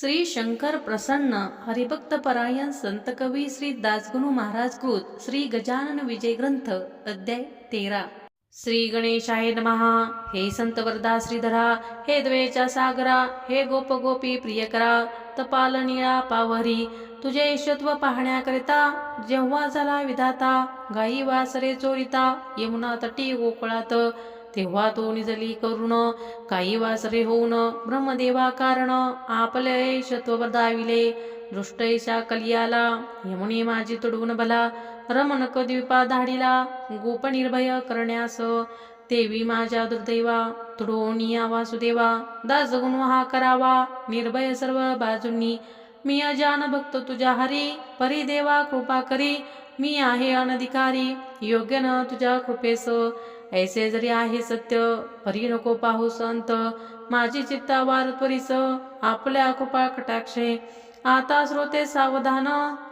श्री शंकर प्रसन्न हरिभक्त परायण संत कवी श्री दासगुणू महाराज कृत श्री गजानन विजय ग्रंथ अध्याय तेरा. श्री गणेशाय नमहा हे संत वरदा श्रीधरा हे द्वेचा सागरा हे गोप गोपी प्रियकरा तपाल निळा पावरी तुझे ईशत्व पाहण्याकरिता जेव्हा झाला विधाता गाई वासरे चोरिता यमुना तटी गोकुळात तेव्हा तो निजली करुण काही वासरे होऊन ब्रह्मदेवा कारण आपले शत्व दाविले दृष्टैशा कलियाला यमुनी माझी तुडवून भला रमणक द्वीपा धाडीला गोप निर्भय करण्यास. देवी माझ्या दुर्दैवा तुडवून वासुदेवा दास हा करावा निर्भय सर्व बाजूंनी. मी अजान भक्त तुझ्या हरी परी देवा कृपा करी. मी आहे अनधिकारी योग्य न तुझ्या कृपेस. ऐसे जरी आहे सत्य परी नको पाहू संत. माझी चित्ता वारत्वरीस आपल्या कृपा कटाक्षे. आता श्रोते सावधान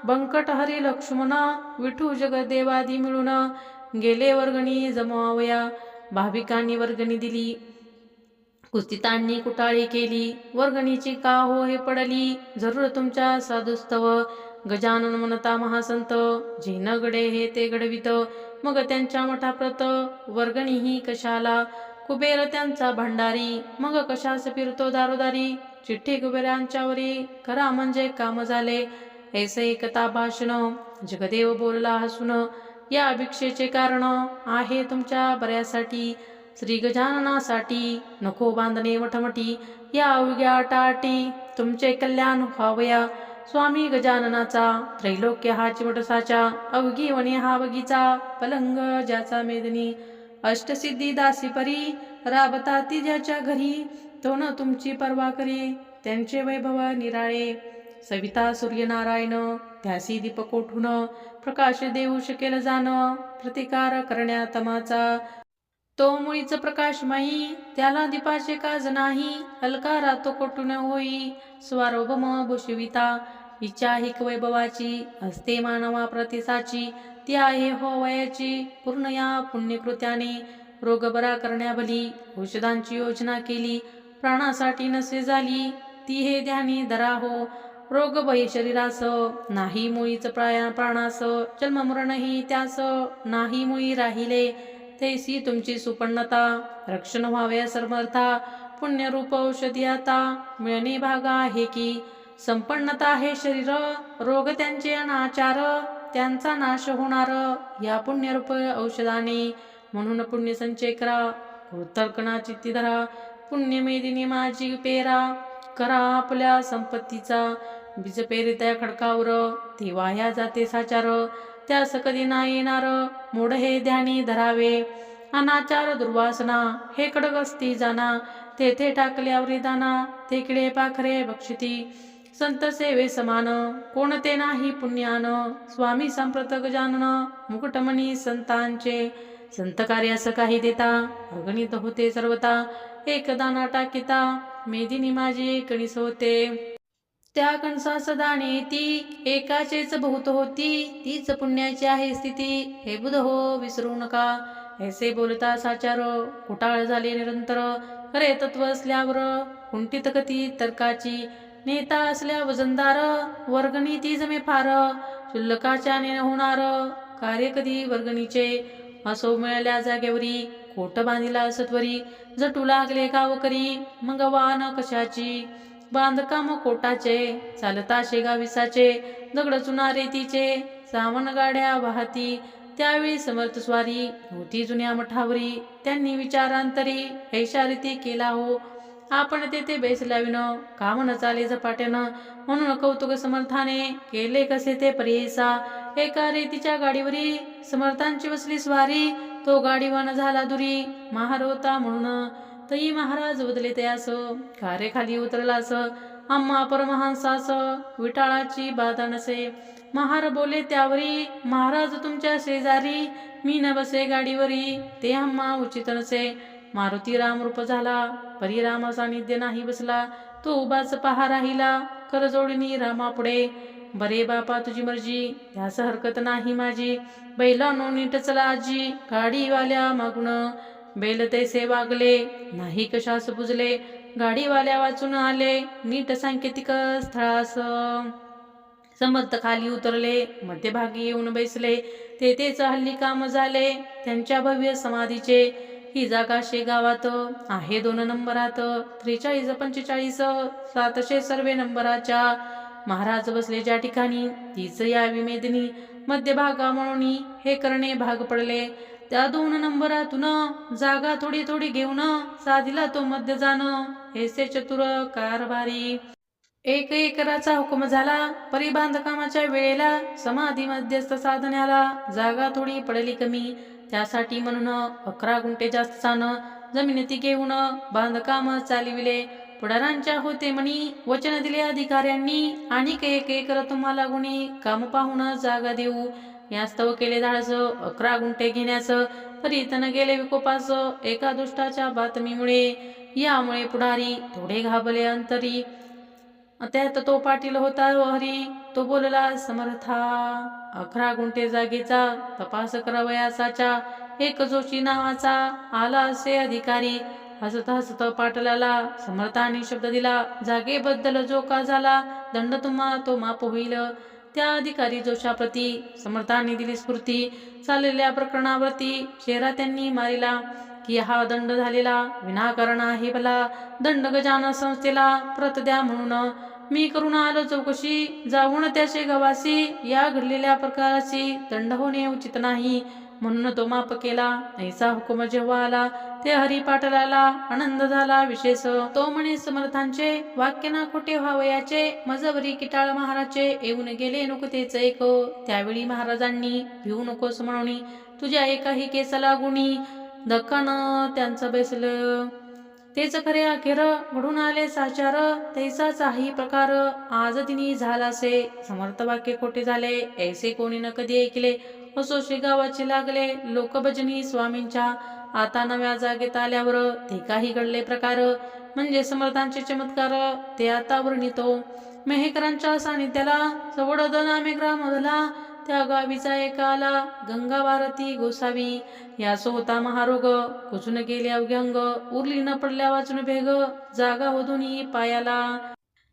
बंकट हरी लक्ष्मण विठू जगदेवादी मिळून. गेले वर्गणी जमावया भाविकांनी वर्गणी दिली. कुस्तितांनी कुटाळी केली वर्गणीची का हो हे पडली जरूर तुमच्या साधुस्तव. गजानन म्हणता महासंत जे गडे हे ते घडवित. मग त्यांच्या मठाप्रत वर्गणी ही कशाला? कुबेर त्यांचा भंडारी मग कशास फिरतो दारोदारी? चिठ्ठी कुबेरांच्यावरी खरा म्हणजे काम झाले. ऐसे एकता भाषण जगदेव बोलला हसून. या भिक्षेचे कारण आहे तुमच्या बऱ्यासाठी. श्री गजाननासाठी नको बांधणे मठमठी या अवघ्या टाटी तुमचे कल्याण व्हावया. स्वामी गजाननाचा त्रैलोक्य हा चिमटसाचा अवघी वणी हा वगीचा पलंग ज्याचा मेदनी अष्टसिद्धी दासी परी राबता ती ज्याच्या घरी तो न तुमची पर्वा करी त्यांचे वैभव निराळे. सविता सूर्यनारायण त्यासी दीपक उठून प्रकाश देऊ शकेल जाण प्रतिकार करण्या तमाचा. तो मुळीच प्रकाशमयी त्याला दीपाचे काज नाही अलकारा तो कोटून होई? स्वारोभम भूषविता इच्छा हिक वैभवाची असते मानवा प्रतिसाची ती आहे हो वयाची पूर्ण या पुण्यकृत्याने रोग बरा करण्याभली औषधांची योजना केली प्राणासाठी नसे झाली ती हे ध्यानी धरा हो रोग भय शरीरास नाही मुळीच प्राया प्राणास जन्ममरणही त्यास नाही मुळी राहिले तैसी तुमची सुपन्नता रक्षण व्हावे समर्था पुण्यरूप औषधी आता मिळणे भागा आहे की संपन्नता हे शरीर रोग त्यांचे अनाचार त्यांचा नाश होणार या पुण्यरूप औषधाने म्हणून पुण्य संचय करा कृतर्कणा चित्ती धरा पुण्यमेदिनी माझी पेरा करा आपल्या संपत्तीचा बीज पेरित्या खडकावर ती वाह्या जाते साचार त्यास कधी नाही येणार. मोड हे ध्यानी धरावे. अनाचार दुर्वासना हे कडक असती जाना. तेथे टाकल्यावरी दाना तेकडे पाखरे बक्षिती. संत सेवे समान कोणते नाही पुण्यान. स्वामी संप्रत गजानन मुकुटमणी संतांचे. संत कार्यास काही देता अगणित होते सर्वता. एक दाना टाकिता मेदिनी माझी कणीस होते. त्या कणसा दाणे ती एकाचेच बहुत होती. तीच पुण्याची आहे स्थिती. हे बुध हो विसरू नका. ऐसे बोलता साचार. कुटाळ झाले निरंतर. खरे तत्व असल्यावर कुंठित कती तर्काची. नेता असल्या वजनदार. वर्गणी ती जमे फार. शुल्लकाच्या ने होणार. कार्य कधी वर्गणीचे? असो मिळाल्या जागेवरी. खोट बांधिला सत्वरी जटू लागले गावकरी. मग वाहन कशाची? बांधकाम कोटाचे चालता शेगाविसाचे दगड चुना रेतीचे सावन गाड्या वाहती त्यावेळी समर्थ स्वारी होती जुन्या मठावरी त्यांनी विचारांतरी ऐशारिती केला हो? आपण तेथे बेसलाविन काम न चाले झपाट्यानं म्हणून कौतुक समर्थाने केले कसे ते परियसा एका रेतीच्या गाडीवरी समर्थांची बसली स्वारी तो गाडीवान झाला दुरी महार होता म्हणून तई महाराज उदले त्यास कार्य खाली उतरलास आम्हा परमहंसास विटाळाची बाधा नसे. महार बोले त्यावरी महाराज तुमच्या शेजारी मी न बसे गाडीवरी ते आम्हा उचित नसे. मारुती राम रूप झाला परी रामा सानिध्य नाही बसला तो उभाच पहा राहिला करजोडीनी रामा पुढे. बरे बापा तुझी मर्जी त्यास हरकत नाही माझी. बैला नो नीट चला आजी गाडीवाल्या मागुण बेल तैसे वागले नाही कशास बुजले गाडीवाल्या वाचून आले नीट सांकेतिक स्थळास. समर्थ खाली उतरले मध्यभागी येऊन बैसले तेथेच हल्ली काम झाले त्यांच्या भव्य समाधीचे. ही जागा शेगावात आहे दोन नंबरात त्रेचाळीस पंचेचाळीस सातशे सर्वे नंबराच्या. महाराज बसले ज्या ठिकाणी तीच या विमेदनी मध्यभागा म्हणून हे करणे भाग पडले. त्या दोन नंबरातून जागा थोडी थोडी घेऊन साधीला तो मध्य जाणं. हेसे चतुर कारभारी. एक एकराचा हुकम झाला. परी बांधकामाच्या वेळेला समाधी मध्यस्थ साधण्याला जागा थोडी पडली कमी. त्यासाठी म्हणून अकरा गुंठे जास्त जाणं जमिनीती घेऊन बांधकाम चालविले. पुढारांच्या होते म्हणी वचन दिले अधिकाऱ्यांनी. आणि एक एकर तुम्हाला गुणी काम पाहून जागा देऊ. यास्तव केले धाडसं अकरा गुंठे घेण्याचं. तरी तन गेले विकोपास एका दुष्टाच्या बातमीमुळे. यामुळे पुढारी थोडे घाबले अंतरी. त्यात तो पाटील होता हरी. तो बोलला समर्था अकरा गुंठे जागेचा तपास करावयासाच्या एक जोशी नावाचा आला असे अधिकारी. हसत हसत पाटलाला समर्थाने शब्द दिला. जागेबद्दल जो का झाला दंड तुम्हा तो माप होईल. त्या अधिकारी जोशाप्रती समर्थाने दिली स्फूर्ती चाललेल्या प्रकरणावरती चेहरा त्यांनी मारिला की हा दंड झालेला विनाकारण आहे भला दंड गजान संस्थेला प्रत द्या म्हणून मी करून आलो चौकशी. जाऊन त्याचे गवासी या घडलेल्या प्रकाराची दंड होणे उचित नाही. म्हणून तो माप केला. ऐसा हुकुम जेव्हा आला ते हरी पाटलाला आनंद झाला विशेष. तो म्हणे समर्थांचे वाक्य ना खोटे व्हावयाचे मजबरी किटाळ महाराजचे येऊन गेले नको तेच एक. त्यावेळी महाराजांनी भिवू नकोस म्हणून तुझ्या एकाही केसाला गुणी. धक्कान त्यांचं बैसलं तेच खरे अखेर घडून आले साचार तैसाच ही प्रकार. आज तिनी झालासे. समर्थ वाक्य कोठे झाले. ऐसे कोणी न कधी ऐकले. असो गावाचे लागले. लोकभजनी स्वामींच्या आता नव्या जागेत आल्यावर ते काही घडले प्रकार. म्हणजे समर्थांचे चमत्कार ते आता वर्णितो. मेहेकरांच्या सानिध्याला जवळ नामे ग्रामधला त्या गावीचा एक आला गंगा भारती गोसावी. यास होता महारोग कुचून गेले अवघ्यंग उरली न पडल्या वाचून भेग जागा होदुनी पायाला.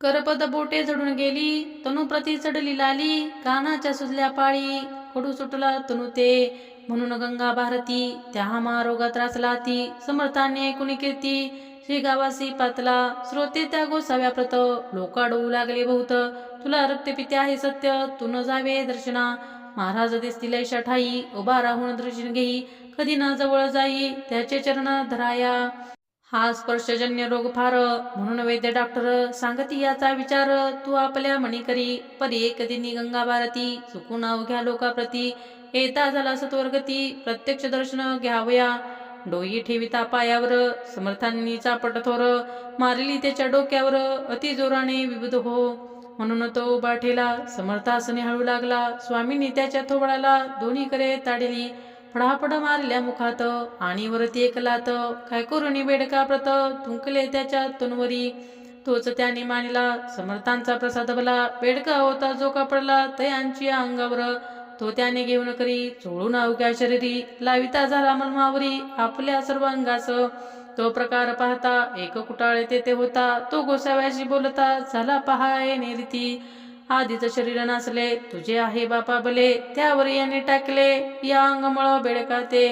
करपद बोटे झडून गेली तनु प्रती चढली लाली कानाच्या सुजल्या पाळी कडू सुटला तनु ते. म्हणून गंगा भारती त्या महारोगात त्रासला ती समर्थाने ऐकून कीर्ती श्री गावासी पातला श्रोते त्या गोसाव्या प्रत. लोक अडवू लागले बहुत. तुला रक्तपिते आहे सत्य तू न जावे दर्शना. महाराज दिसतील ठाई उभा राहून दर्शन घेई. कधी ना जवळ जाई त्याचे चरण धराया. हा स्पर्शजन्य रोग फार. म्हणून वैद्य डॉक्टर सांगती याचा विचार. तू आपल्या मणी करी परी एक दिनी गंगा भारती. चुकून अवघ्या लोकाप्रती. येता झाला सत्वर्गती. प्रत्यक्ष दर्शन घ्यावया. डोई ठेविता पायावर समर्थांनी चापट थोर मारली त्याच्या डोक्यावर अति जोराने विविध हो. म्हणून तो उभा ठेला समर्थासने हळू लागला स्वामींनी त्याच्या थोबळाला दोन्हीकडे ताडली. फडाफड मारल्या मुखात आणि वरती एकलात काय करुणी बेडका प्रत तुंकले त्याच्या तनुवरी. तोच त्याने मानिला समर्थांचा प्रसाद भला बेडका होता जो कापडला तयांची अंगावर. तो त्याने घेऊन करी चोळून अवघ्या शरीरी लाविता झाला मलमावरी आपल्या सर्वांगास तो प्रकार पाहता एक कुटाळे तेथे होता. तो गोसाव्याशी बोलता झाला पहाय नेरीती आधीच शरीर नासले तुझे आहे बापा बले. त्यावर याने टाकले या अंगमळ बेडका ते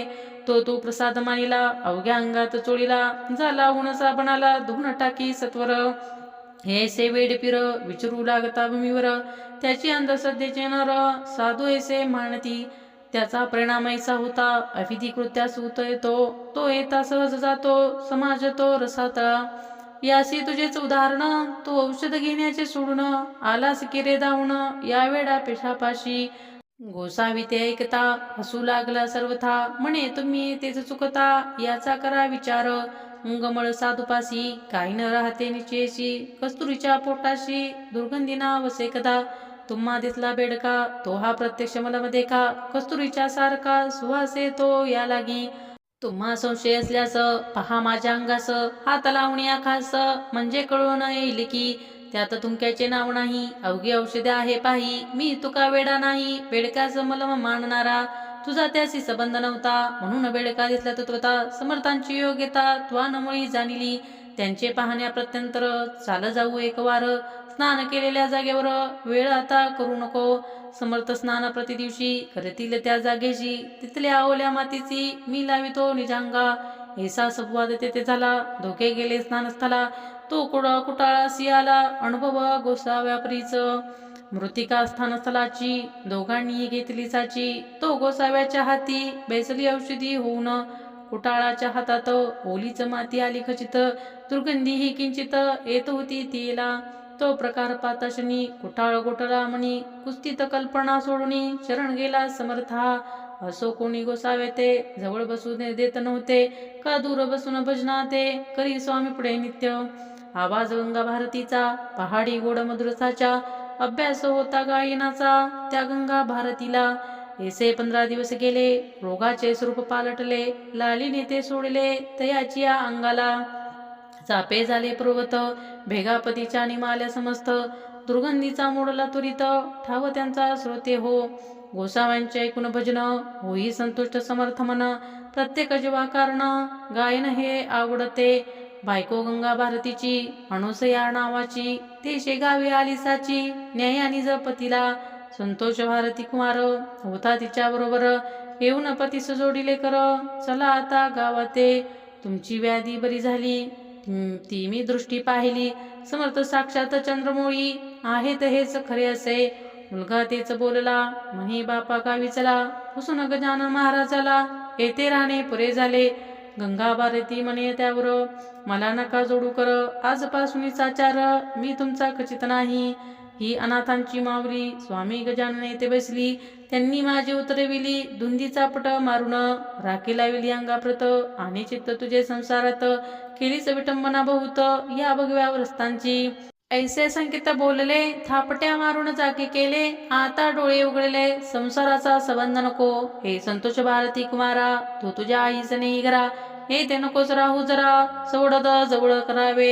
तो तू प्रसाद मानिला अवघ्या अंगात चोळीला. झाला उन साबणाला धुन टाकी सत्वर. हे से वेड पिर विचारू लागता भूमीवर. त्याची अंधश्रद्धेचे नर साधू ऐसे मानती त्याचा परिणाम ऐसा होता अविधी कृत्यास होत येतो तो येता सहज जातो समाज तो रसातळा. याशी तुझेच उदाहरण तू औषध घेण्याचे सोडून आलास किरे धावून या वेळा पेशापाशी. गोसावी ते ऐकता हसू लागला सर्वथा म्हणे तुम्ही तेच चुकता याचा करा विचार. मुंगमळ साधुपासी काही न राहते निचेशी कस्तुरीच्या पोटाशी दुर्गंधीना वसे कदा तुम्हा दिसला बेडका तो हा प्रत्यक्ष मला देखा कस्तुरीच्या सारखा सुहासे तो या लागी तुम्हा संशय असल्यास पहा माझ्या अंगास हात लावणी खास म्हणजे कळून येईल की त्यात तुमक्याचे नाव नाही अवघी औषधे आहे पाही मी तुका वेडा नाही बेडकाच मलम मानणारा तुझा त्याशी संबंध नव्हता म्हणून बेडका दिसला तत्वता समर्थांची योग्यता त्वानमुळी जाणिली त्यांचे पाहण्या प्रत्यंतर चाल जाऊ एक वार स्नान केलेल्या जागेवर वेळ आता करू नको. समर्थ स्नान प्रतिदिवशी करतील त्या जागेची तिथल्या ओल्या मातीची मी लावितो निजांगा. ऐसा संवाद तेथे झाला. धोके गेले स्नानस्थला. तो कुडा कुटाळा सियाला. अनुभव गोसाव्यापरीच मृतिका स्थानस्थलाची. दोघांनी घेतली साची. तो गोसाव्याच्या हाती बेसली औषधी होऊन कुटाळाच्या हातात ओलीच माती आली खचित. दुर्गंधी ही किंचित येत होती तिला. तो प्रकार पाताशनी कुठाळ गोटला म्हणी कुस्तीत कल्पना सोडणी शरण गेला समर्था. असो कोणी गोसावे ते जवळ बसू दे- देत नव्हते. का दूर बसून भजना ते? करी स्वामी पुढे नित्य. आवाज गंगा भारतीचा पहाडी गोड मधुरसाचा. अभ्यास होता गायनाचा त्या गंगा भारतीला. येसे पंधरा दिवस गेले रोगाचे स्वरूप पालटले. लालीने ते सोडले तयाची अंगाला. चापे झाले प्रवत भेगापतीच्या निमाल्या समस्त दुर्गंधीचा मोडला तुरीत ठाव त्यांचा श्रोते हो. गोसाव्यांचे ऐकून भजन होई संतुष्ट समर्थ मन प्रत्येक जीवा कारण गायन हे आवडते. बायको गंगा भारतीची अनुसया नावाची ते शेगावी आलिसाची न्यायानी जपतीला संतोष भारती कुमार होता तिच्या बरोबर येऊन पतीस जोडीले कर चला आता गावाते. तुमची व्याधी बरी झाली ती मी दृष्टी पाहिली. समर्थ साक्षात चंद्रमोळी आहेत हेच खरे असे. मुलगा तेच बोलला म्हणे बापा गावी चला. पुसून गजानन महाराजाला येथे राहणे पुरे झाले. गंगा भारती म्हणे त्यावर. मला नका जोडू कर आजपासून चाचार मी तुमचा खचित नाही. ही अनाथांची मावली स्वामी गजानन येथे बसली. त्यांनी माझी उतरविली दुंदीचा पट मारून राखी लाविली अंगाप्रत. आणि चित्त तुझे संसारात. केलीच विटंबना बहुत. या भगव्या व्रस्तांची ऐसे संकेत बोलले. थापट्या मारून जागे केले. आता डोळे उघडले. संसाराचा संबंध नको. हे संतोष भारती कुमारा. तू तुझ्या आईच नाही घरा. हे ते नकोच राहू जरा. सोडद जवळ करावे.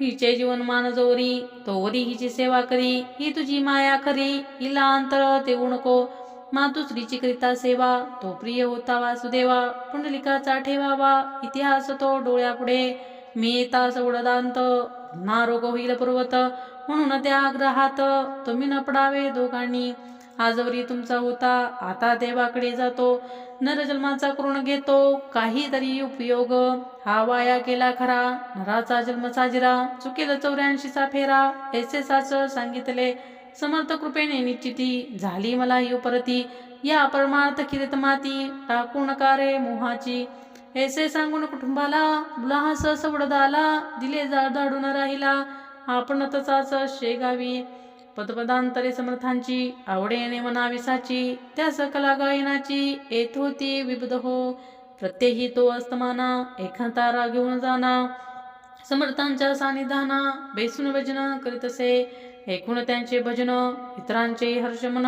हिचे जीवन मान जोरी तोवरी हिची सेवा करी ही तुझी माया खरी हिला अंतर देऊ नको. मातुश्रीची करिता सेवा तो प्रिय होता वासुदेवा पुंडलिकाचा ठेवावा इतिहास तो डोळ्यापुढे. मी येता सवडदांत नारोग होईल पर्वत म्हणून त्या आग्रहात तुम्ही न पडावे दोघांनी. आजवरी तुमचा होता. आता देवाकडे जातो. नरजन्माचा करून घेतो? काहीतरी उपयोग. हा वाया गेला खरा. नराचा जन्म साजरा. चुकेल चौऱ्याऐंशीचा फेरा. ऐसे साच सांगितले. समर्थ कृपेने निश्चिती. झाली मला ही उपरती. या परमार्थ किरीत माती. टाकू नका रे मोहाची. ऐसे सांगून कुटुंबाला बुलाहास सवडदाला. दिले जाडून राहिला. आपण तसाच शेगावी पदपदांतरे समर्थांची आवडेने मनाविसाची त्या सकला गायनाची येत होती विबुध हो प्रत्येही तो अस्तमाना एखादा घेऊन जाना. समर्थांच्या सानिधाना बेसून भजन करीत असे एकूण त्यांचे भजन इतरांचे हर्षमन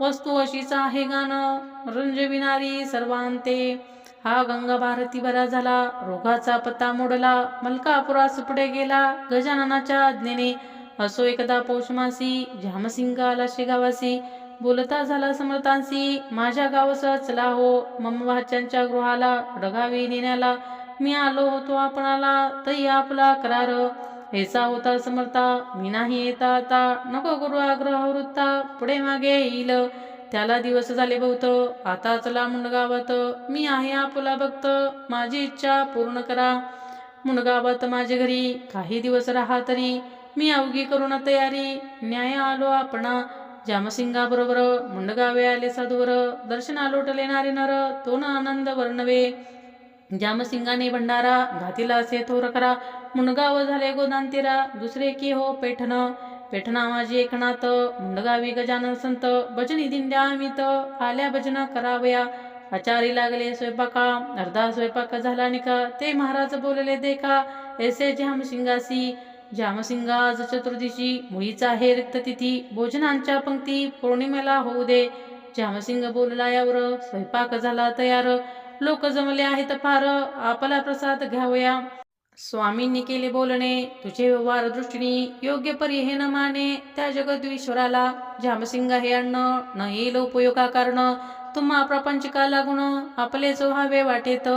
वस्तू अशीच आहे गाणं रंजविणारी सर्वांते. हा गंगा भारती बरा झाला रोगाचा पत्ता मोडला मलकापुरास पुढे गेला गजाननाच्या आज्ञेने असो एकदा पौषमासी झामसिंगाला गावासी बोलता झाला समर्थांसी माझ्या गावस चला हो मम्माच्यांच्या गृहाला डगावी नेण्याला मी आलो होतो आपणाला तई आपला करार ऐसा होता समर्था मी नाही येता आता नको गुरु आग्रह वृत्ता पुढे मागे येईल त्याला दिवस झाले बहुत आता चला मुंडगावात मी आहे आपला भक्त माझी इच्छा पूर्ण करा मुंडगावात माझे घरी काही दिवस राहा तरी मी अवघी करून तयारी. न्याय आलो आपणा. जामसिंगाबरोबर मुंडगावे आले साधूवर. दर्शना लोटले नारे नर. तो न आनंद वर्णवे. जामसिंगाने भंडारा. घातीला असे थोर करा. मुंडगाव झाले गोदांतीरा. दुसरे की हो पेठण. पेठणा माझी एकनाथ. मुंडगावी गजानन संत. भजनी दिंड्या अमित. आल्या भजन करावया. आचारी लागले स्वयंपाका. अर्धा स्वयंपाक झाला निका. ते महाराज बोलले देखा. ऐसे जामसिंगासी. जामसिंगाज चतुर्दशी मुळीच मुळीचा आहे रिक्त तिथी भोजनांच्या पंक्ती पौर्णिमेला होऊ दे. जामसिंग बोलला यावर स्वयंपाक झाला तयार. लोक जमले आहेत फार. आपला प्रसाद घ्यावया. स्वामींनी केले बोलणे. तुझे व्यवहार दृष्टीने योग्य परी हे न माने. त्या जगद्वीश्वराला जामसिंग हे अन्न न येईल उपयोगा कारण तुम्हा प्रपंचिका लागून आपले जो हवे वाटेत.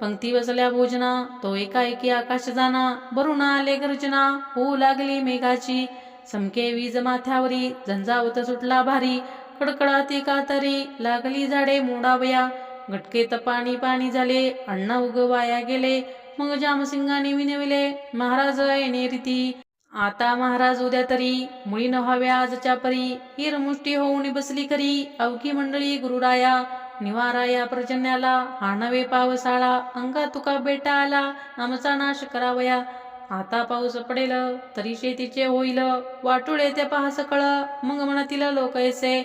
पंक्ती बसल्या भोजना तो एकाएकी आकाश जाना भरून आले गर्जना होऊ लागली मेघाची. समके वीज माथ्यावरी झंझावत सुटला भारी कडकडाती कातरी लागली झाडे मोडावया. गटकेत पाणी पाणी झाले अण्णा उग वाया गेले मग जामसिंगाने विनविले महाराज येणे रीती. आता महाराज उद्या तरी मुळी न व्हाव्या आजच्या परी. हिरमुष्टी होऊन बसली करी अवघी मंडळी गुरुराया निवारा या पर्जन्याला हा नवे पावसाळा अंगा तुका बेटा आला आमचा नाश करावया. आता पाऊस पडेल तरी शेतीचे होईल वाटुळे ते पहा सकळ मग म्हणतील लोक ऐसे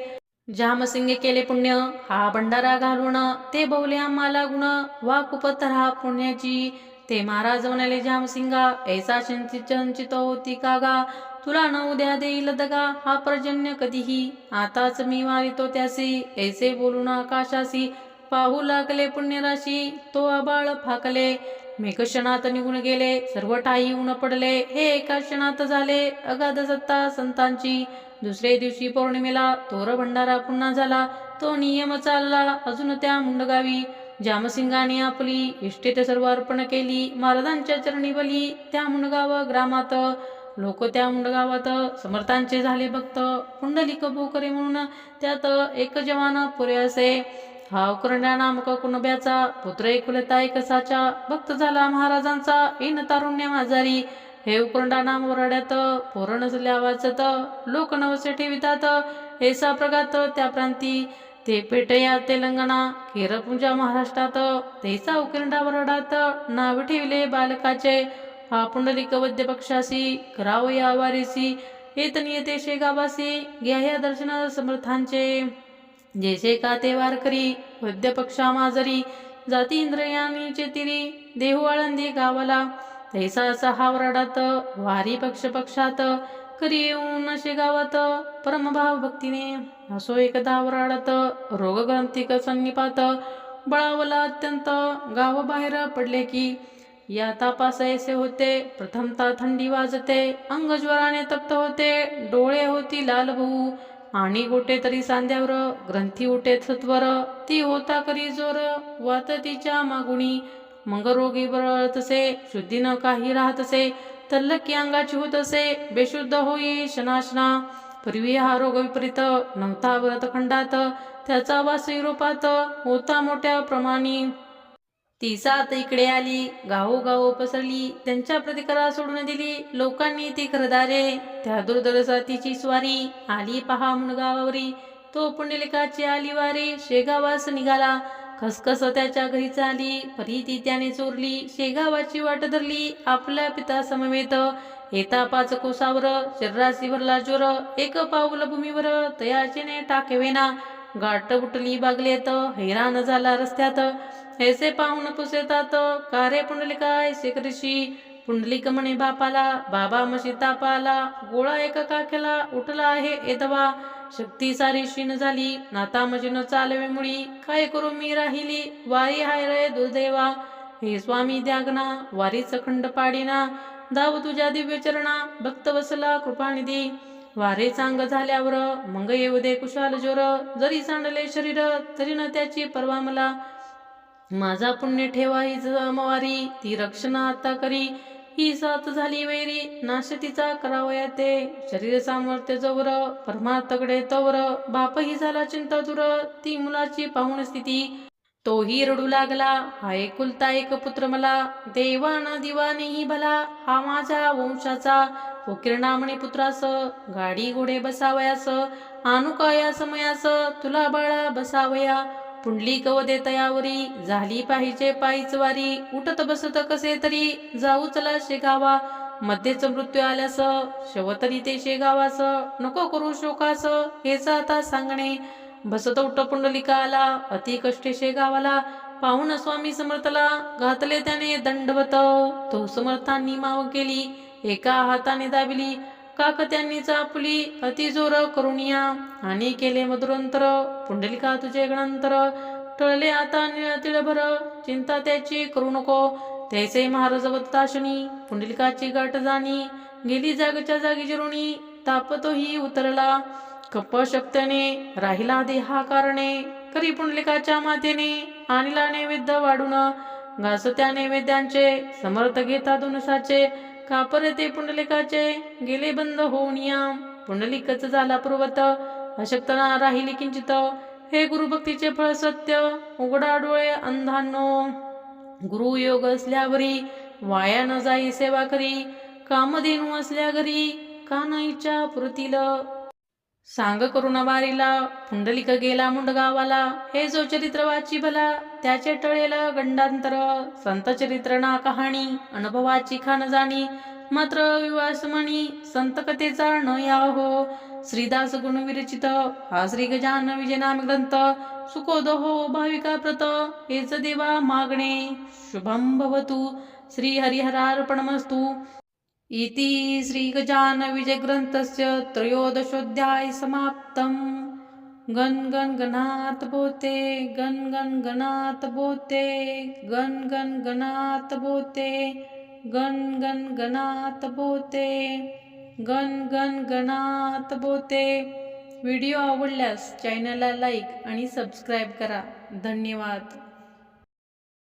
जामसिंगे केले पुण्य हा भंडारा घालून ते बहुले आम्हाला गुण वा कुपत हा पुण्याची. ते महाराज म्हणाले जामसिंगा ऐसा चंचित होती कागा तुला न उद्या देईल दगा हा पर्जन्य कधीही. आताच मी मारितो त्यासी ऐसे बोलून आकाशासी. पाहू लागले पुण्यराशी तो आबाळ फाकले. मेघ क्षणात निघून गेले सर्व ठाई ऊन पडले. हे एका क्षणात झाले अगाध सत्ता संतांची. दुसरे दिवशी पौर्णिमेला तोर भंडारा पुन्हा झाला. तो नियम चालला अजून त्या मुंडगावी. जामसिंगाने आपली इष्टेत सर्व अर्पण केली. महाराजांच्या चरणी बली त्या मुंडगाव ग्रामात. लोक त्या मुंडगावात समर्थांचे झाले भक्त. पुंडलिक भोकरे म्हणून त्यात एक जवान पुरे असे. हा करण्या नामक कुणब्याचा पुत्र एकुलता एकसाचा भक्त झाला महाराजांचा. इन तारुण्य माझारी हे उकरंडा नाम वराड्यात पोरण नसल्या वाचत. लोक नवसे ठेवितात. ऐसा प्रगात त्या प्रांती. ते पेटया तेलंगणा. केरपुंजा महाराष्ट्रात. तेचा उकिरंडा वरडात. नाव ठेवले बालकाचे. हा पुंडलिक वद्य पक्षासी कराव या वारीसी येतन येते शेगावासी घ्या या दर्शना समर्थांचे. जैसे का ते वारकरी वद्य पक्षा माजरी जाती इंद्रयानी चेतिरी देहू आळंदी गावाला. तैसा हा वराडात वारी पक्ष पक्षात करी येऊन शेगावात परमभाव भक्तीने. असो एकदा वराडात रोगग्रंथिक संनिपात बळावला अत्यंत गाव बाहेर पडले की या तापास ऐसे होते प्रथमता थंडी वाजते अंग ज्वराने तप्त होते डोळे होती लाल आणि गोटे तरी सांध्यावर ग्रंथी उठे सत्वर ती होता करी जोर वात तिच्या मागुणी मग रोगी बरळतसे शुद्धी न काही राहतसे तल्लकी अंगाची होत असे बेशुद्ध होई शनाशना पूर्वी हा रोग विपरीत नव्हता व्रत खंडात त्याचा वास युरोपात होता मोठ्या प्रमाणी ती सात इकडे आली गावोगाव पसरली त्यांच्या प्रतिकारा सोडून दिली लोकांनी ती खरदारे. त्या दुर्धर साथीची स्वारी आली पहा मुणगावावरी तो पुंडलिकाची आली वारी शेगावास निघाला. खसखस त्याच्या घरी चाली परी ती त्याने चोरली शेगावाची वाट धरली आपल्या पिता समवेत. येता पाच कोसावर शरीरासी भरला ज्वर एक पाऊल भूमीवर तयाचेने टाकेवेना. गाठ उठली बागलेत हैराण झाला रस्त्यात. ऐसे पाहून पुसेतात कारे पुंडलिकाय ऐसे पुंडलिक म्हणे बापाला बाबा मशी तापाला गोळा एका काखेला उठला आहे एदवा। शक्ती सारी शीन झाली नाता मजी चालवे मुळी काय करू मी राहिली? वारी हाय रे दुर्दैवा। हे स्वामी द्यागना वारीच खंड पाडीना। धाव तुझ्या दिव्य चरणा भक्त बसला कृपानिधी। वारे चांग झाल्यावर मंग येऊ दे कुशाल जोर जरी सांडले शरीर तरी न त्याची परवा मला। माझा पुण्य ठेवा ही जमावारी ती रक्षणा आता करी. ही साथ झाली वैरी नाश तिचा करावया ते शरीर सामर्थ्य जवर परमार्थकडे तवर. बापही झाला चिंता दूर ती मुलाची पाहून स्थिती. तोही रडू लागला हा एकुलता एक पुत्र मला. देवाना दिवानेही भला हा माझ्या वंशाचा. हो उकिरणामणी पुत्रास गाडी घोडे बसावयास. अनुकाया समयास तुला बाळा बसावया. पुंडली कवदे तयावरी झाली पाहिजे पायीच वारी. उठत बसत कसे तरी जाऊ चला शेगावा. मध्येच मृत्यू आल्यास शेवतरी ते शेगावास. नको करू शोकास हेच आता सांगणे. बसत उठ पुंडलिका आला अति कष्टे शेगावाला. पाहून स्वामी समर्थला घातले त्याने दंडवत. तो समर्थांनी माव केली एका हाताने दाबिली. काकत्यांनीचा त्यांनी चापली करुणिया आणि केले मधुरंतर पुंडलिका तुझे गणांतर? टळले आता तिळभर चिंता त्याची करू नको. त्याचे महाराज वत्ताशनी पुंडलिकाची गाठ जाणी. गेली जागच्या जागी जिरुणी तापतोही उतरला. कप शक्तने राहिला देहा कारणे करी पुंडलिकाच्या मातेने आणला नैवेद्य वाढून. घास त्या नैवेद्यांचे समर्थ घेता दुनसाचे. कापर ते पुंडलिकाचे गेले बंद होऊनिया पुंडलिकच झाला पूर्वत. अशक्तना राहिली किंचित. हे गुरुभक्तीचे फळ सत्य. उघडा डोळे अंधांनो. गुरु योग असल्यावरी वाया न जाई सेवा करी. कामधेनू असल्या घरी कानाईच्या पुरतील? सांग करुणा बारीला पुंडलिक गेला मुंडगावाला. हे जो चरित्र वाची भला त्याचे टळेल गंडांतर. संत चरित्र ना कहाणी अनुभवाची खान जाणी मात्र विवास म्हणी संत कथेचा न या हो श्रीदास गुण विरचित हा श्री गजान विजय नाम ग्रंथ. सुखोद हो भाविका प्रत हेच देवा मागणे. शुभम भवतु. श्री हरिहरार्पणमस्तु. इति श्रीगजान विजयग्रन्थस्य त्रयोदशोऽध्याय समाप्तम् गण गण गणात बोते गण गण गणात बोते गण गण गणात बोते गण गण गणात बोते गण गण गणात बोते व्हिडिओ आवडल्यास चॅनलला लाईक आणि सबस्क्राईब करा. धन्यवाद.